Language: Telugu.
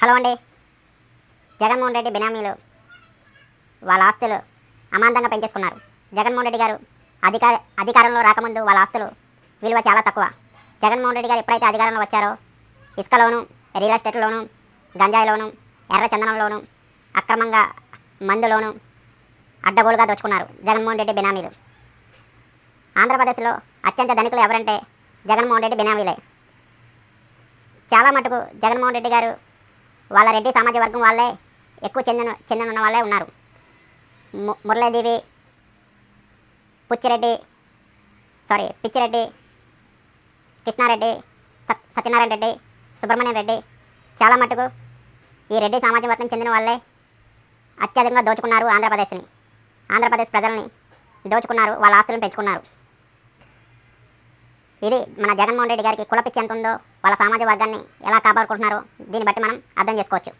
హలో అండి. జగన్మోహన్ రెడ్డి బినామీలు వాళ్ళ ఆస్తులు అమాంతంగా పెంచేసుకున్నారు. జగన్మోహన్ రెడ్డి గారు అధికార అధికారంలో రాకముందు వాళ్ళ ఆస్తులు విలువ చాలా తక్కువ. జగన్మోహన్ రెడ్డి గారు ఎప్పుడైతే అధికారంలో వచ్చారో ఇసుకలోను రియల్ ఎస్టేట్లోను గంజాయిలోను ఎర్ర చందనంలోను అక్రమంగా మందులోను అడ్డగోలుగా దోచుకున్నారు జగన్మోహన్ రెడ్డి బినామీలు. ఆంధ్రప్రదేశ్లో అత్యంత ధనికులు ఎవరంటే జగన్మోహన్ రెడ్డి బినామీలే. చాలా మటుకు జగన్మోహన్ రెడ్డి గారు వాళ్ళ రెడ్డి సామాజిక వర్గం వాళ్ళే ఎక్కువ చెందిన చెందిన ఉన్న వాళ్ళే ఉన్నారు. ము- మురళీదేవి పుచ్చిరెడ్డి సారీ పిచ్చిరెడ్డి కృష్ణారెడ్డి సత్ సత్యనారాయణ రెడ్డి సుబ్రహ్మణ్యం రెడ్డి చాలా మటుకు ఈ రెడ్డి సామాజిక వర్గం చెందిన వాళ్ళే అత్యధికంగా దోచుకున్నారు ఆంధ్రప్రదేశ్ని. ఆంధ్రప్రదేశ్ ప్రజల్ని దోచుకున్నారు వాళ్ళ ఆస్తులను పెంచుకున్నారు. ఇది మన జగన్మోహన్ రెడ్డి గారికి కులపిచ్చి ఎంత ఉందో వాళ్ళ సామాజిక వర్గాన్ని ఎలా కాపాడుకుంటున్నారో దీన్ని బట్టి మనం అర్థం చేసుకోవచ్చు.